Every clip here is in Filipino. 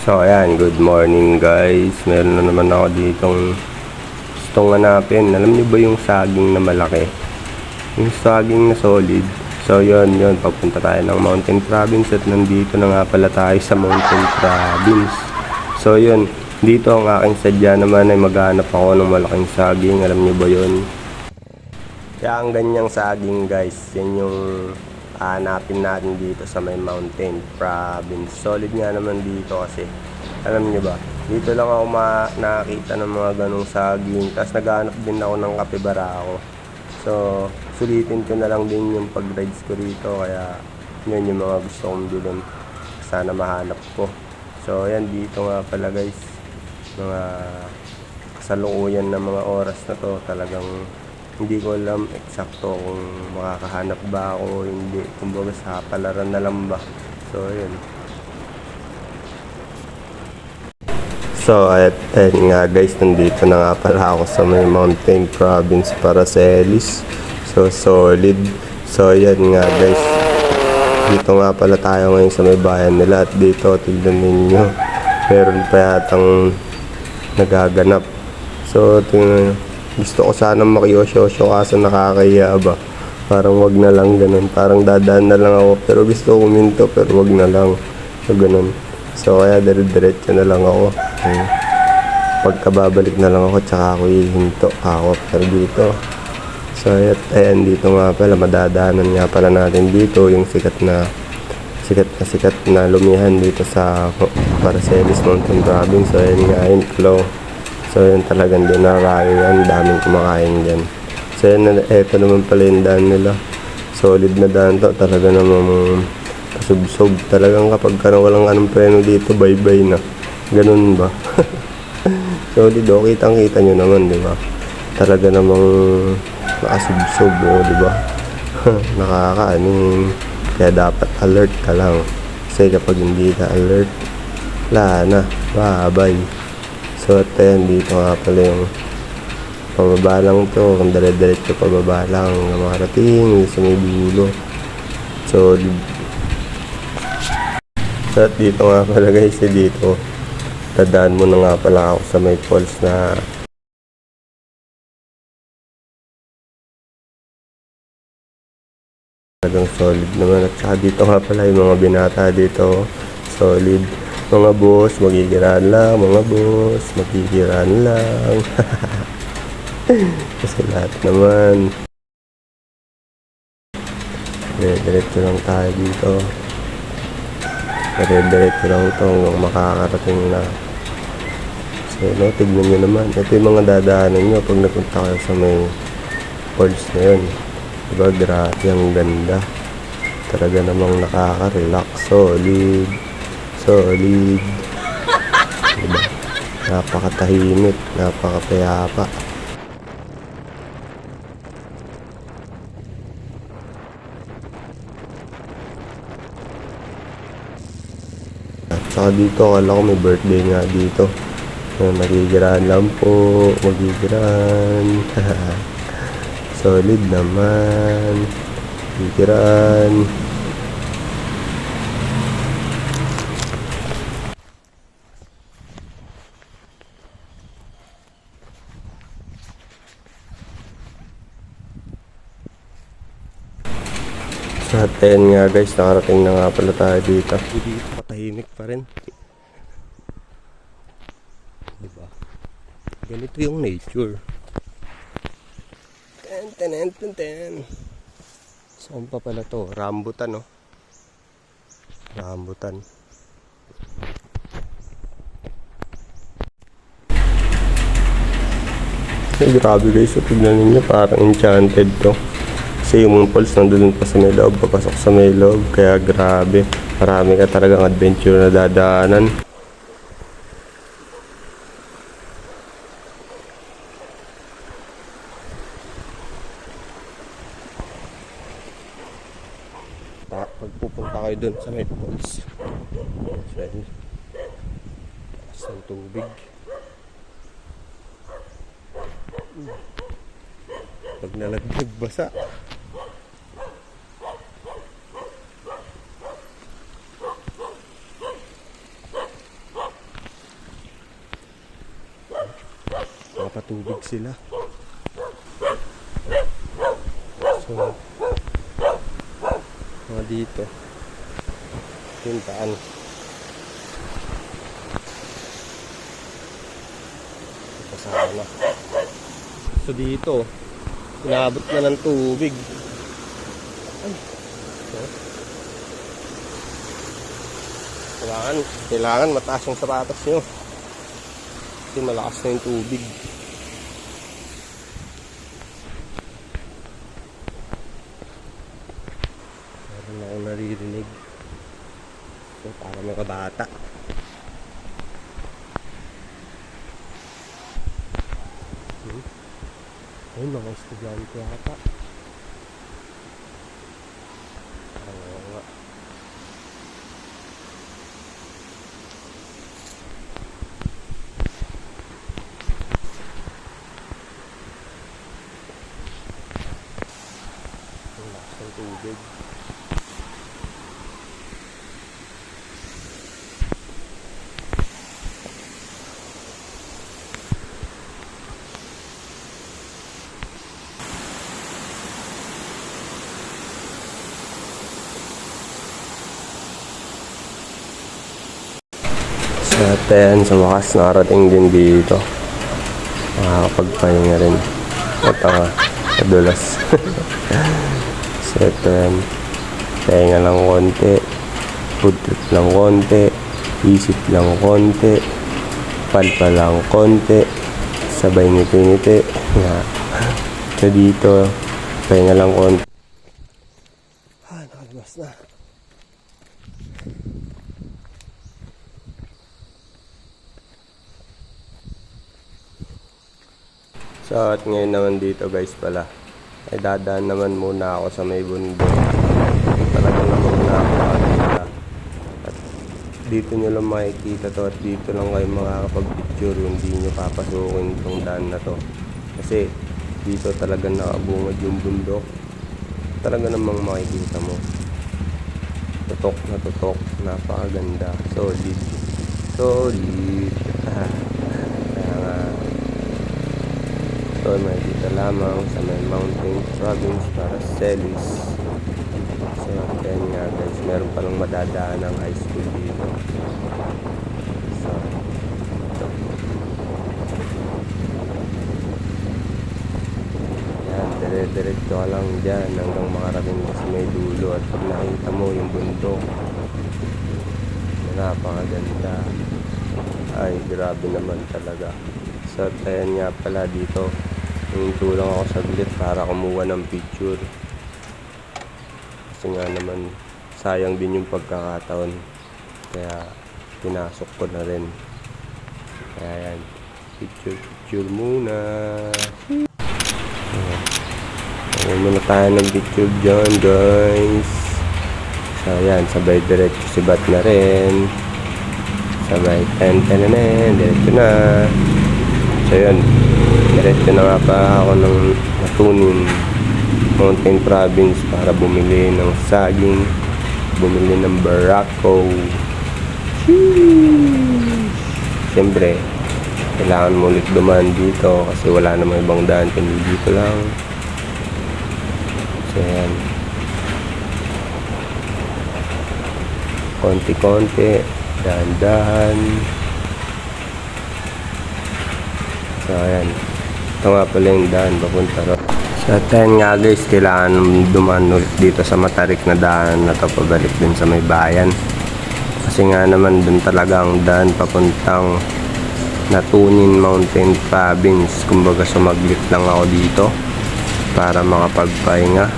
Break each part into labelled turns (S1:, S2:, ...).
S1: So ayan, good morning guys. Meron na naman ako ditong gustong hanapin. Alam niyo ba yung saging na malaki? Yung saging na solid. So yun, yun. Papunta tayo ng Mountain Province at nandito na nga pala tayo sa Mountain Province. So yun, dito ang aking sadya naman ay maghanap ako ng malaking saging. Alam niyo ba yun? Kaya ang ganyang saging guys, yan yung hanapin natin dito sa may mountain province. Solid nga naman dito kasi, alam nyo ba, dito lang ako ma nakakita ng mga ganong saging. Tapos naghanap din ako ng kapibara ako. So, sulitin ko na lang din yung pag-rides ko rito. Kaya, yun yung mga gusto kong bilhin. Sana mahanap ko. So, yan dito nga pala guys. Mga kasalukuyan na mga oras na to talagang hindi ko alam eksakto kung makakahanap ba ako hindi. Kumbaga sa palaran na lang ba. So, yun. So, at ayun nga guys, nandito na nga pala ako sa may mountain province para sa Ellis. So, solid. So, yan nga guys. Dito nga pala tayo ngayon sa may bayan nila at dito, tignan ninyo. Meron pa yatang nagaganap. So, tingnan nyo. Gusto ko sana makiyosyosyo kaso nakakaya ba. Parang wag na lang ganun. Parang dadaan na lang ako. Pero gusto ko kuminto pero wag na lang. So, ganun. So, kaya dire-diretso na lang ako. Hmm. Pagkababalik na lang ako, tsaka ako hihinto. Ako, pero dito. So, at, ayan, dito nga pala, madadaanan nga pala natin dito yung sikat na sikat na sikat na lumihan dito sa Paracelis Mountain Province. So, ayan nga, yun, flow. So, yun talagang dinarayo yan. Daming kumakain dyan. So, na- eto naman pala yung daan nila. Solid na daan to. Talaga namang kasubsob. Talagang kapag ka walang anong preno dito, bye-bye na. Ganun ba? Solid, oh. Kitang-kita nyo naman, di ba? Talaga namang nakasubsob, oh, di ba? Nakakaanin. Kaya dapat alert ka lang. Kasi kapag hindi ka alert, wala na. Bye-bye. So, at ayan, dito nga pala yung pababa lang to. Kung dire-diretso pababa lang. Hanggang makarating sa may dulo. So, so, dito nga pala guys, eh, dito. Tadaan mo na nga pala ako sa may falls na talagang solid naman. At saka dito nga pala yung mga binata dito. Solid. Mga boss, magigiraan lang. Mga boss, magigiraan lang. Kasi lahat naman. Dire-diretso lang tayo dito. Dire-diretso lang ito hanggang makakarating na. So, no, tignan nyo naman. Ito yung mga dadaanan nyo pag napunta kayo sa may falls na yun. Diba, grabe ang ganda. Talaga namang nakaka-relax. Solid. Solid. Diba? Napakatahimik. Napakapayapa. At saka dito, akala ko may birthday nga dito. Magigiraan lang po. Magigiraan. Solid naman. Magigiraan. Ayan nga guys, nakarating na nga pala tayo dito. Dito patahimik pa rin. Diba? Ganito yung nature. Ten, ten, ten, ten. Saan pa pala to? Rambutan, no? Rambutan. Ay, grabe guys. So, tignan ninyo. Parang enchanted to. Kasi yung mga falls nandun pa sa may loob. Papasok sa may loob. Kaya grabe. Marami ka talagang adventure na dadaanan. Pa- pag pupunta kayo dun sa may falls taas ng tubig pag nalagdag basa magpapatubig sila. So, mga dito. Pintaan. Kasama na. So dito, inabot na ng tubig. Ay. Kailangan, kailangan mataas yung sapatos nyo. Kasi malakas na yung tubig. Meron na akong naririnig. So, para mga bata. Hmm? Ay, mga estudyante yata. Oo nga. Ang lakas ng. Sa atin, sa wakas, nakarating din dito. Makakapagpahinga rin. Ito nga, kadulas. so, ito yan. Pahinga lang konti. Food trip lang konti. Isip lang konti. Palpa lang konti. Sabay ngiti-ngiti. Nga. So, dito, pahinga lang konti. So at ngayon naman dito guys pala ay dadaan naman muna ako sa may bundok. Talaga naman napakaganda. At dito nyo lang makikita to at dito lang kayo makakapag-picture hindi nyo papasukin itong daan na to. Kasi dito talaga nakabungad yung bundok. Talaga namang makikita mo. Tutok na tutok. Napakaganda. Solid. Solid. Kaya nga So, may dito lamang sa may mountain province para Celis. So, then nga guys, meron palang madadaan ng high school dito. So, ito. Yan, dire-diretso ka lang dyan hanggang makarating ka sa may dulo. At pag nakita mo yung bundok, napakaganda. Ay, grabe naman talaga. So, ayan nga pala dito. Huminto lang ako saglit para kumuha ng picture. Kasi nga naman, sayang din yung pagkakataon. Kaya, pinasok ko na rin. Kaya yan, picture, picture muna. Ayan. Muna tayo ng picture dyan, guys. So, ayan, sabay diretso si Bat na rin. Sabay, ten, ten, ten, diretso na. So yun, diretso na nga pa ako ng natunin Mountain Province para bumili ng saging, bumili ng barako. Siyempre, kailangan mo ulit dumaan dito kasi wala namang ibang daan kundi dito lang. So yan. Konti-konti, dahan-dahan. So, ayan. Ito nga pala yung daan papunta ro. So, ayan nga guys, kailangan dumaan ulit dito sa matarik na daan na to pabalik din sa may bayan. Kasi nga naman dun talaga ang daan papuntang Natunin Mountain Province. Kumbaga sumaglit lang ako dito para makapagpahinga.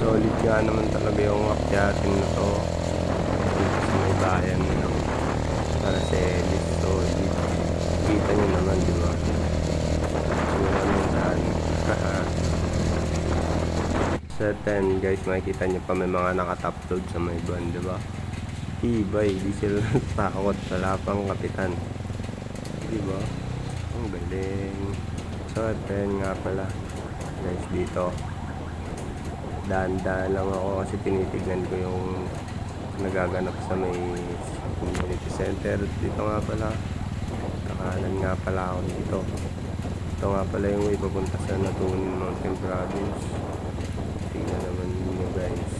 S1: Solid nga naman talaga yung akyatin na to dito sa may bayan ng Paracelis. Solid. Kita nyo naman, di ba? Wala nang daan. Sa 10 guys, makikita nyo pa may mga nakatop load sa may van, di ba? Ibay, di sila takot. Wala pang kapitan. Di ba? Ang galing. So, 10 nga pala. Guys, dito. Daan-daan lang ako kasi tinitignan ko yung nagaganap sa may community center. Dito nga pala. Saka Dadaanan nga pala ako dito. Ito nga pala yung way papunta sa Natunin Mountain Province. Tingnan naman ninyo guys.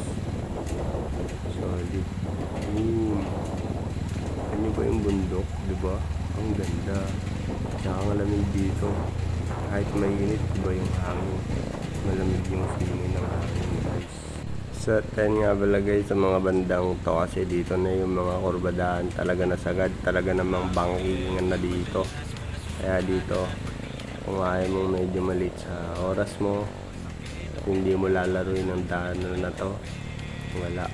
S1: Solid. Boom. Ano ba yung bundok, di ba? Ang ganda. Tsaka ang lamig dito. Kahit mainit, iba yung hangin. Malamig yung feeling ng hangin guys. Sa 10 nga pala guys, sa mga bandang to kasi dito na yung mga kurbadahan talaga nasagad. Talaga namang bangingan na dito. Kaya dito, kung ayaw mo medyo malit sa oras mo, at hindi mo lalaroin ng daan na to, wala.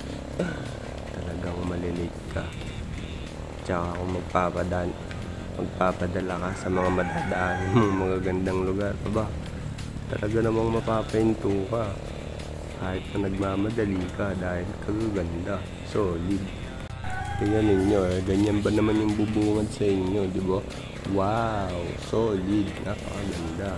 S1: Talagang malilate ka. Tsaka kung magpapadan, magpapadala ka sa mga madadaanin mo, mga gandang lugar, aba, talaga namang mapapahinto ka. Kahit na nagmamadali ka dahil kagaganda. Solid. Tingnan ninyo, eh, ganyan ba naman yung bubungad sa inyo, di ba? Wow! Solid! Napakaganda.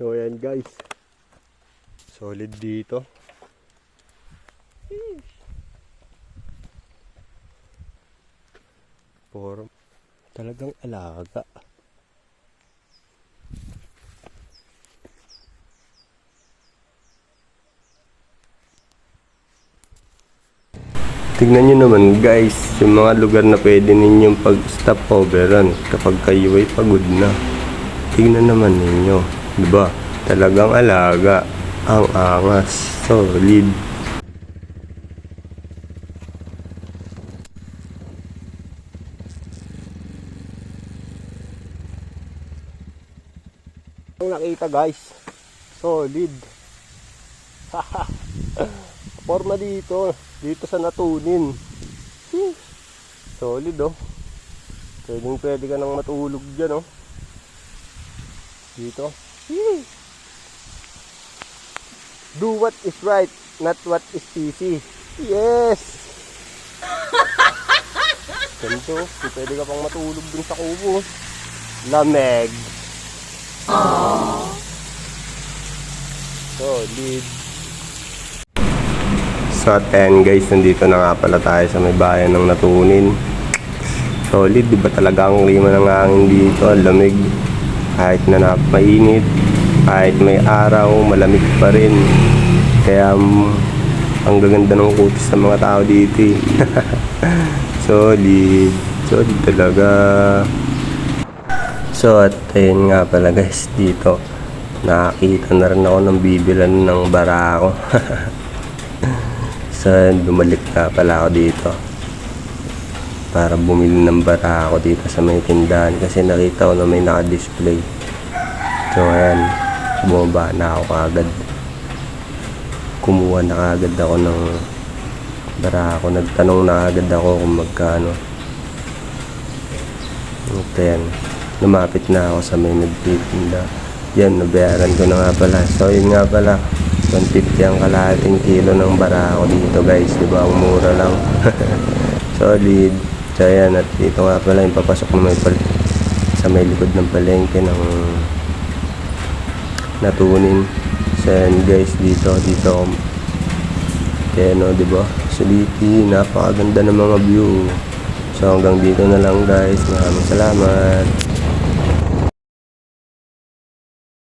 S1: So yan guys. Solid dito. Form. Talagang alaga. Tignan nyo naman guys, yung mga lugar na pwede ninyong pag-stop overan kapag kayo ay pagod na. Tignan naman ninyo, ba? Talagang alaga, ang angas, solid. Ang nakita guys, solid. Forma dito, dito sa natunin. Solid oh. Pwedeng pwede ka nang matulog dyan oh. Dito. Hmm. Do what is right, not what is easy. Yes! Ganito, pwede ka pang matulog dun sa kubo. Lameg. Solid. So at 10 guys, nandito na nga pala tayo sa may bayan ng Natunin. Solid, di ba talaga ang lima ng hangin dito, lamig. Kahit na napainit, kahit may araw, malamig pa rin. Kaya mm, ang gaganda ng kutis ng mga tao dito eh. solid, solid talaga. So at ayun nga pala guys dito nakakita na rin ako ng bibilan ng barako. so bumalik nga pala ako dito para bumili ng barako dito sa may tindahan kasi nakita ko na may naka-display. So ayan, bumaba na ako agad. Kumuha na agad ako ng barako. Nagtanong na agad ako kung magkano. Ito yan lumapit na ako sa may nagtitinda. Yan, nabayaran ko na nga pala. So, yun nga pala. 150 ang kalahating kilo ng barako dito guys. Di ba? Ang mura lang. Solid. So, yan. At dito nga pala yung papasok na may pal sa may likod ng palengke ng natunin. So, guys. Dito, dito. Kaya no, di ba? Soliti. Napakaganda ng mga view. So, hanggang dito na lang guys. Maraming salamat.